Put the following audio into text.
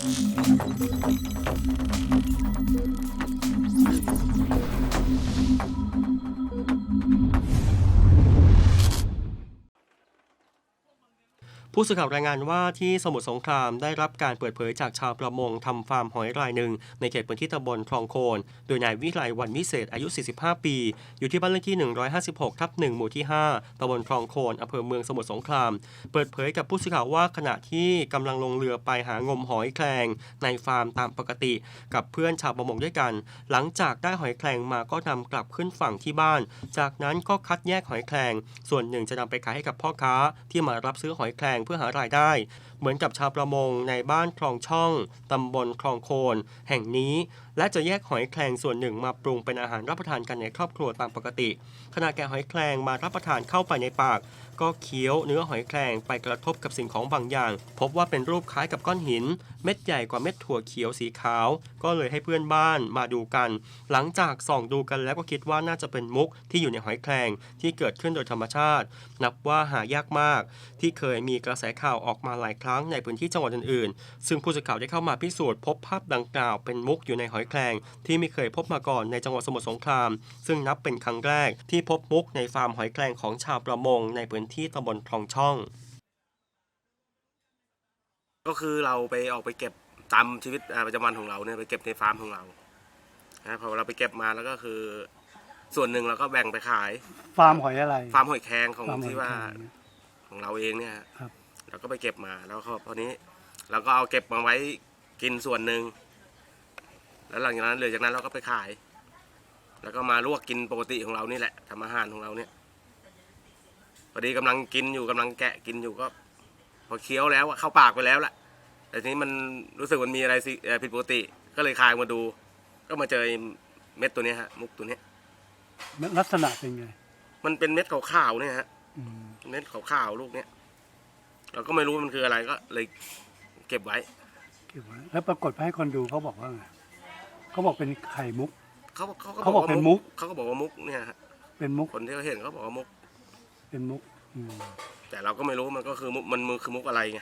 Thank you. ผู้สื่อข่าวรายงานว่าที่สมุทรสงครามได้รับการเปิดเผยจากชาวประมงทำฟาร์มหอยรายหนึ่ง ในเขตพื้นที่ตำบลคลองโคน โดยนายวิไลวันวิเศษอายุ 45 ปี อยู่ที่บ้านเลขที่ 156 ทับ 1 หมู่ที่ 5ตำบลคลองโคนอำเภอเมืองสมุทรสงคราม เปิดเผยกับผู้สื่อข่าวว่าขณะที่กำลังลงเรือไปหางมหอยแครงในฟาร์มตามปกติ กับเพื่อนชาวประมงด้วยกัน หลังจากได้หอยแครงมาก็นำกลับขึ้นฝั่งที่บ้าน จากนั้นก็คัดแยกหอยแครงส่วนหนึ่งจะนำไปขายให้กับพ่อค้าที่มารับซื้อหอยแครงเพื่อหารายได้ เหมือนกับชาวประมงในบ้านคลองช่องตำบลคลองโคน แห่งนี้ และจะแยกหอยแครงส่วนหนึ่งมาปรุงเป็นอาหารรับประทานกันในครอบครัวตามปกติ ขณะแกะหอยแครงมารับประทานเข้าไปในปาก ก็เคี้ยวเนื้อหอยแครงไปกระทบกับสิ่งของบางอย่าง พบว่าเป็นรูปคล้ายกับก้อนหิน ม็ดใหญ่กว่าเม็ดถั่วเขียวสีขาว ก็เลยให้เพื่อนบ้านมาดูกัน หลังจากส่องดูกันแล้วก็คิดว่าน่าจะเป็นมุกที่อยู่ในหอยแครงที่เกิดขึ้นโดยธรรมชาติ นับว่าหายากมาก ที่เคยมีกระแสข่าวออกมาหลายครั้งในพื้นที่จังหวัดอื่นๆ ซึ่งผู้สื่อข่าวได้เข้ามาพิสูจน์พบภาพดังกล่าวเป็นมุกอยู่ในหอยแครงที่ไม่เคยพบมาก่อนในจังหวัดสมุทรสงคราม ซึ่งนับเป็นครั้งแรกที่พบมุกในฟาร์มหอยแครงของชาวประมงในพื้นที่ตำบลคลองช่อง ก็คือเราไปออกไปเก็บตามชีวิตอ่าประจำวันของเราเนี่ยไปเก็บในฟาร์มของเรานะพอเราไปเก็บมาแล้วก็คือ ส่วนหนึ่งเราก็แบ่งไปขาย ฟาร์มหอยอะไร ฟาร์มหอยแครงของฟาร์มหอยที่ว่าแครงของเราเองเนี่ยครับ เราก็ไปเก็บมาแล้วก็พอนี้เราก็เอาเก็บมาไว้กินส่วนหนึ่งแล้วหลังจากนั้นเลยจากนั้นเราก็ไปขาย แล้วก็มาลวกกินปกติของเรานี่แหละทำอาหารของเราเนี่ยพอดีกำลังกินอยู่กำลังแกะกินอยู่ก็ พอเคี้ยวแล้วอะเข้าปากไปแล้วล่ะ แต่ทีนี้มันรู้สึกมันมีอะไรสิเอ่อผิดปกติ ก็เลยคายมาดู ก็มาเจอไอ้เม็ดตัวเนี้ยฮะ มุกตัวเนี้ยลักษณะเป็นไง มันเป็นเม็ดขาวๆเนี่ยฮะอืมเม็ดขาวๆลูกเนี้ยเราก็ไม่รู้มันคืออะไรก็เลยเก็บไว้ เก็บไว้ แล้วปรากฏไปให้คนดูเขาบอกว่าไงเขาบอกเป็นไข่มุกเขาเขาเขาบอกเป็นมุกเขาก็บอกว่ามุกเนี่ยฮะเป็นมุกคนที่เขาเห็นเขาบอกว่ามุก เป็นมุกอืม แต่เราก็ไม่รู้มันก็คือมุกมันมือคือมุกอะไรไง